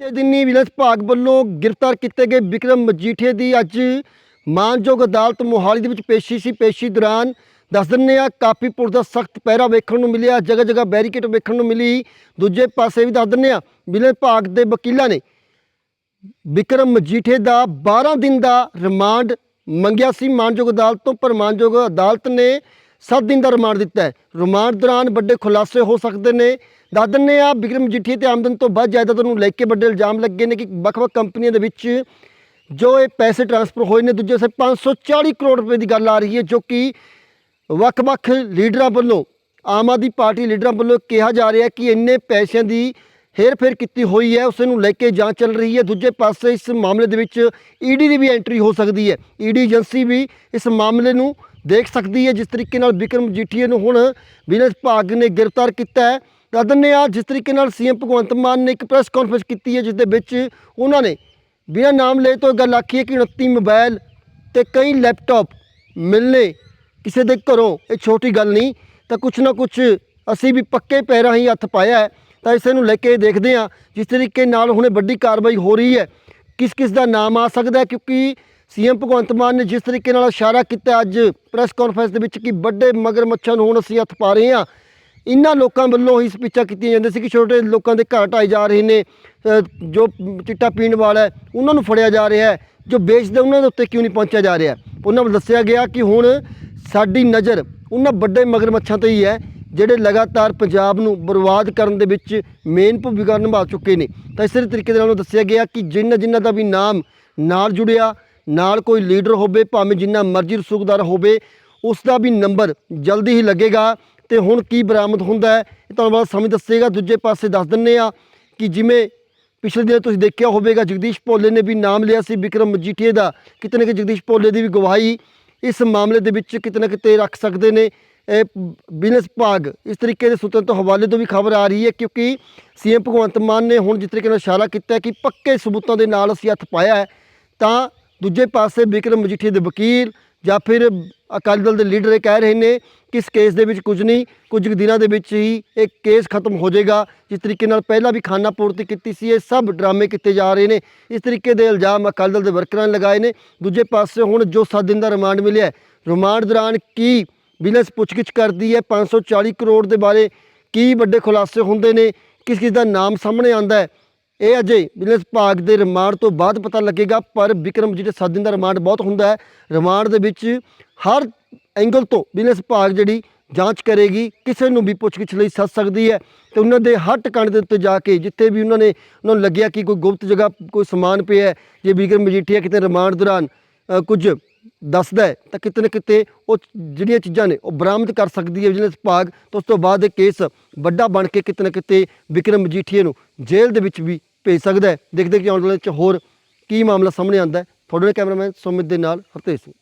ਤੇ ਦਿਨੀ ਵਿਜੀਲੈਂਸ ਵਿਭਾਗ ਵੱਲੋਂ ਗ੍ਰਿਫਤਾਰ ਕੀਤੇ ਗਏ ਵਿਕਰਮ ਮਜੀਠੇ ਦੀ ਅੱਜ ਮਾਨਯੋਗ ਅਦਾਲਤ ਮੋਹਾਲੀ ਦੇ ਵਿੱਚ ਪੇਸ਼ੀ ਸੀ। ਪੇਸ਼ੀ ਦੌਰਾਨ ਦੱਸ ਦਿੰਦੇ ਆ ਕਾਫੀ ਪੁਲਿਸ ਦਾ ਸਖਤ ਪਹਿਰਾ ਵੇਖਣ ਨੂੰ ਮਿਲਿਆ ਜਗ੍ਹਾ ਜਗ੍ਹਾ ਬੈਰੀਕੇਡ ਵੇਖਣ ਨੂੰ ਮਿਲੀ। ਦੂਜੇ ਪਾਸੇ ਵੀ ਦੱਸ ਦਿੰਦੇ ਆ ਵਿਜੀਲੈਂਸ ਵਿਭਾਗ ਦੇ ਵਕੀਲਾਂ ਨੇ ਵਿਕਰਮ ਮਜੀਠੇ ਦਾ 12 ਦਿਨ ਦਾ ਰਿਮਾਂਡ ਮੰਗਿਆ ਸੀ। ਮਾਨਯੋਗ ਅਦਾਲਤ ਤੋਂ ਪਰ ਮਾਨਯੋਗ ਅਦਾਲਤ ਨੇ 7 ਦਿਨ ਦਾ ਰਿਮਾਂਡ ਦਿੱਤਾ ਹੈ। ਰਿਮਾਂਡ ਦੌਰਾਨ ਵੱਡੇ ਖੁਲਾਸੇ ਹੋ ਸਕਦੇ ਨੇ। ਦੱਸ ਦਿੰਦੇ ਆ ਵਿਕਰਮ ਮਜੀਠੀਆ ਤੇ ਆਮਦਨ ਤੋਂ ਵੱਧ ਜਾਇਦਾਦ ਨੂੰ ਲੈ ਕੇ ਵੱਡੇ ਇਲਜ਼ਾਮ ਲੱਗੇ ਨੇ ਕਿ ਵੱਖ-ਵੱਖ ਕੰਪਨੀਆਂ ਦੇ ਵਿੱਚ ਜੋ ਇਹ ਪੈਸੇ ਟ੍ਰਾਂਸਫਰ ਹੋਏ ਨੇ, ਦੂਜੇ ਸੇ 540 ਕਰੋੜ ਰੁਪਏ ਦੀ ਗੱਲ ਆ ਰਹੀ ਹੈ, ਜੋ ਕਿ ਵੱਖ-ਵੱਖ ਲੀਡਰਾਂ ਵੱਲੋਂ, ਆਮ ਆਦਮੀ ਪਾਰਟੀ ਲੀਡਰਾਂ ਵੱਲੋਂ ਕਿਹਾ ਜਾ ਰਿਹਾ ਕਿ ਇੰਨੇ ਪੈਸਿਆਂ ਦੀ ਹੇਰ-ਫੇਰ ਕੀਤੀ ਹੋਈ ਹੈ, ਉਸ ਨੂੰ ਲੈ ਕੇ ਜਾਂਚ ਚੱਲ ਰਹੀ ਹੈ। ਦੂਜੇ ਪਾਸੇ ਇਸ ਮਾਮਲੇ ਦੇ ਵਿੱਚ ਈਡੀ ਦੀ ਵੀ ਐਂਟਰੀ ਹੋ ਸਕਦੀ ਹੈ। ਈਡੀ ਏਜੰਸੀ ਵੀ ਇਸ ਮਾਮਲੇ ਨੂੰ ਦੇਖ ਸਕਦੀ ਹੈ ਜਿਸ ਤਰੀਕੇ ਨਾਲ ਵਿਕਰਮ ਜੀਠੀਏ ਨੂੰ ਹੁਣ ਵਿਜੀਲੈਂਸ ਵਿਭਾਗ ਨੇ ਗ੍ਰਿਫਤਾਰ ਕੀਤਾ ਹੈ। ਦੱਸ ਦਿੰਦੇ ਆ ਜਿਸ ਤਰੀਕੇ ਨਾਲ ਸੀਐਮ ਭਗਵੰਤ ਮਾਨ ਨੇ ਇੱਕ ਪ੍ਰੈਸ ਕਾਨਫਰੰਸ ਕੀਤੀ ਹੈ ਜਿਸ ਦੇ ਵਿੱਚ ਉਹਨਾਂ ਨੇ ਬਿਨਾਂ ਨਾਮ ਲਏ ਤੋਂ ਇਹ ਗੱਲ ਆਖੀ ਹੈ ਕਿ 29 ਮੋਬਾਈਲ ਤੇ ਕਈ ਲੈਪਟਾਪ ਮਿਲਨੇ ਕਿਸੇ ਦੇ ਘਰੋਂ, ਇਹ ਛੋਟੀ ਗੱਲ ਨਹੀਂ। ਤਾਂ ਕੁਛ ਨਾ ਕੁਛ ਅਸੀਂ ਵੀ ਪੱਕੇ ਪੈਰਾਂ ਹੀ ਹੱਥ ਪਾਇਆ ਹੈ। ਤਾਂ ਇਸੇ ਨੂੰ ਲੈ ਕੇ ਦੇਖਦੇ ਹਾਂ, ਜਿਸ ਤਰੀਕੇ ਨਾਲ ਹੁਣੇ ਵੱਡੀ ਕਾਰਵਾਈ ਹੋ ਰਹੀ ਹੈ ਕਿਸ ਕਿਸ ਦਾ ਨਾਮ ਆ ਸਕਦਾ ਕਿਉਂਕਿ ਸੀਐਮ ਭਗਵੰਤ ਮਾਨ ਨੇ ਜਿਸ ਤਰੀਕੇ ਨਾਲ ਇਸ਼ਾਰਾ ਕੀਤਾ ਅੱਜ ਪ੍ਰੈਸ ਕਾਨਫਰੰਸ ਦੇ ਵਿੱਚ ਕਿ ਵੱਡੇ ਮਗਰਮੱਛਾਂ ਨੂੰ ਹੁਣ ਅਸੀਂ ਹੱਥ ਪਾ ਰਹੇ ਹਾਂ। ਇਹਨਾਂ ਲੋਕਾਂ ਵੱਲੋਂ ਹੀ ਸਪੀਚਾਂ ਕੀਤੀਆਂ ਜਾਂਦੀਆਂ ਸੀ ਕਿ ਛੋਟੇ ਲੋਕਾਂ ਦੇ ਘਰ ਢਾਏ ਜਾ ਰਹੇ ਨੇ ਜੋ ਚਿੱਟਾ ਪੀਣ ਵਾਲਾ ਹੈ, ਉਹਨਾਂ ਨੂੰ ਫੜਿਆ ਜਾ ਰਿਹਾ ਹੈ, ਜੋ ਵੇਚਦੇ ਉਹਨਾਂ ਦੇ ਉੱਤੇ ਕਿਉਂ ਨਹੀਂ ਪਹੁੰਚਿਆ ਜਾ ਰਿਹਾ ਉਹਨਾਂ ਵੱਲ ਦੱਸਿਆ ਗਿਆ ਕਿ ਹੁਣ ਸਾਡੀ ਨਜ਼ਰ ਉਹਨਾਂ ਵੱਡੇ ਮਗਰਮੱਛਾਂ ਤੇ ਹੀ ਹੈ, ਜਿਹੜੇ ਲਗਾਤਾਰ ਪੰਜਾਬ ਨੂੰ ਬਰਬਾਦ ਕਰਨ ਦੇ ਵਿੱਚ ਮੇਨ ਭੂਮਿਕਾ ਨਿਭਾ ਚੁੱਕੇ ਨੇ। ਤਾਂ ਇਸੇ ਤਰੀਕੇ ਦੇ ਨਾਲ ਉਹ ਦੱਸਿਆ ਗਿਆ ਕਿ ਜਿਨ੍ਹਾਂ ਜਿਨ੍ਹਾਂ ਦਾ ਵੀ ਨਾਮ ਨਾਲ ਜੁੜਿਆ ਨਾਲ ਕੋਈ ਲੀਡਰ ਹੋਵੇ, ਭਾਵੇਂ ਜਿੰਨਾ ਮਰਜ਼ੀ ਰਸੂਖਦਾਰ ਹੋਵੇ ਉਸ ਦਾ ਵੀ ਨੰਬਰ ਜਲਦੀ ਹੀ ਲੱਗੇਗਾ। ਤੇ ਹੁਣ ਕੀ ਬਰਾਮਦ ਹੁੰਦਾ ਹੈ, ਇਹ ਤੁਹਾਨੂੰ ਬਾਅਦ ਸਮਝ ਦੱਸੇਗਾ। ਦੂਜੇ ਪਾਸੇ ਦੱਸ ਦਿੰਨੇ ਆ ਕਿ ਜਿਵੇਂ ਪਿਛਲੇ ਦਿਨ ਤੁਸੀਂ ਦੇਖਿਆ ਹੋਵੇਗਾ, ਜਗਦੀਸ਼ ਭੋਲੇ ਨੇ ਵੀ ਨਾਮ ਲਿਆ ਸੀ ਵਿਕਰਮ ਮਜੀਠੀਏ ਦਾ। ਕਿਤੇ ਨਾ ਕਿਤੇ ਜਗਦੀਸ਼ ਭੋਲੇ ਦੀ ਵੀ ਗਵਾਹੀ ਇਸ ਮਾਮਲੇ ਦੇ ਵਿੱਚ ਕਿਤੇ ਨਾ ਕਿਤੇ ਰੱਖ ਸਕਦੇ ਨੇ। ਬਿਜ਼ਨਸ ਵਿਭਾਗ ਇਸ ਤਰੀਕੇ ਦੇ ਸੂਤਰਾਂ ਤੋਂ ਹਵਾਲੇ ਤੋਂ ਵੀ ਖਬਰ ਆ ਰਹੀ ਹੈ, ਕਿਉਂਕਿ ਸੀਐਮ ਭਗਵੰਤ ਮਾਨ ਨੇ ਹੁਣ ਜਿਸ ਤਰੀਕੇ ਨਾਲ ਇਸ਼ਾਰਾ ਕੀਤਾ ਕਿ ਪੱਕੇ ਸਬੂਤਾਂ ਦੇ ਨਾਲ ਅਸੀਂ ਹੱਥ ਪਾਇਆ ਤਾਂ ਦੂਜੇ ਪਾਸੇ ਵਿਕਰਮ ਮਜੀਠੀਏ ਦੇ ਵਕੀਲ ਜਾਂ ਫਿਰ ਅਕਾਲੀ ਦਲ ਦੇ ਲੀਡਰ ਇਹ ਕਹਿ ਰਹੇ ਨੇ ਕਿ ਇਸ ਕੇਸ ਦੇ ਵਿੱਚ ਕੁਝ ਨਹੀਂ, ਕੁਝ ਕੁ ਦਿਨਾਂ ਦੇ ਵਿੱਚ ਹੀ ਇਹ ਕੇਸ ਖਤਮ ਹੋ ਜਾਏਗਾ। ਜਿਸ ਤਰੀਕੇ ਨਾਲ ਪਹਿਲਾਂ ਵੀ ਖਾਨਾ ਪੂਰਤੀ ਕੀਤੀ ਸੀ, ਇਹ ਸਭ ਡਰਾਮੇ ਕੀਤੇ ਜਾ ਰਹੇ ਨੇ। ਇਸ ਤਰੀਕੇ ਦੇ ਇਲਜ਼ਾਮ ਅਕਾਲੀ ਦਲ ਦੇ ਵਰਕਰਾਂ ਨੇ ਲਗਾਏ ਨੇ। ਦੂਜੇ ਪਾਸੇ ਹੁਣ ਜੋ 7 ਦਿਨ ਦਾ ਰਿਮਾਂਡ ਮਿਲਿਆ ਰਿਮਾਂਡ ਦੌਰਾਨ ਕੀ ਬਿਜ਼ਨਸ ਪੁੱਛਗਿੱਛ ਕਰਦੀ ਹੈ 540 ਕਰੋੜ ਦੇ ਬਾਰੇ ਕੀ ਵੱਡੇ ਖੁਲਾਸੇ ਹੁੰਦੇ ਨੇ, ਕਿਸ ਕਿਸ ਦਾ ਨਾਮ ਸਾਹਮਣੇ ਆਂਦਾ ਹੈ ਇਹ ਅਜੇ ਬਿਜ਼ਨਸ ਵਿਭਾਗ ਦੇ ਰਿਮਾਂਡ ਤੋਂ ਬਾਅਦ ਪਤਾ ਲੱਗੇਗਾ, ਪਰ ਵਿਕਰਮ ਜਿਹੜੇ 7 ਦਿਨ ਦਾ ਰਿਮਾਂਡ ਬਹੁਤ ਹੁੰਦਾ ਹੈ, ਰਿਮਾਂਡ ਦੇ ਵਿੱਚ ਹਰ ਐਂਗਲ ਤੋਂ ਬਿਜ਼ਨਸ ਵਿਭਾਗ ਜਿਹੜੀ ਜਾਂਚ ਕਰੇਗੀ, ਕਿਸੇ ਨੂੰ ਵੀ ਪੁੱਛਗਿੱਛ ਲਈ ਸੱਦ ਸਕਦੀ ਹੈ ਤੇ ਉਹਨਾਂ ਦੇ ਹਰ ਟਿਕਾਣੇ ਦੇ ਉੱਤੇ ਜਾ ਕੇ ਜਿੱਥੇ ਵੀ ਉਹਨਾਂ ਨੇ, ਉਹਨਾਂ ਨੂੰ ਲੱਗਿਆ ਕਿ ਕੋਈ ਗੁਪਤ ਜਗ੍ਹਾ, ਕੋਈ ਸਮਾਨ ਪਿਆ ਹੈ, ਜੇ ਵਿਕਰਮ ਮਜੀਠੀਆ ਕਿਤੇ ਰਿਮਾਂਡ ਦੌਰਾਨ ਕੁਝ ਦੱਸਦਾ ਤਾਂ ਕਿਤੇ ਨਾ ਕਿਤੇ ਉਹ ਜਿਹੜੀਆਂ ਚੀਜ਼ਾਂ ਨੇ, ਉਹ ਬਰਾਮਦ ਕਰ ਸਕਦੀ ਹੈ ਵਿਜੀਲੈਂਸ ਵਿਭਾਗ ਤੇ ਉਸ ਤੋਂ ਬਾਅਦ ਇਹ ਕੇਸ ਵੱਡਾ ਬਣ ਕੇ ਕਿਤੇ ਨਾ ਕਿਤੇ ਵਿਕਰਮ ਮਜੀਠੀਆ ਨੂੰ ਜੇਲ੍ਹ ਦੇ ਵਿੱਚ ਵੀ ਭੇਜ ਸਕਦਾ ਹੈ। ਦੇਖਦੇ ਕਿ ਆਉਣ ਵਾਲੇ ਚ ਹੋਰ ਕੀ ਮਾਮਲਾ ਸਾਹਮਣੇ ਆਉਂਦਾ ਹੈ। ਤੁਹਾਡੇ ਨਾਲ ਕੈਮਰਾਮੈਨ ਸੁਮਿਤ ਦੇ ਨਾਲ ਹਰਤੇਜ ਸਿੰਘ।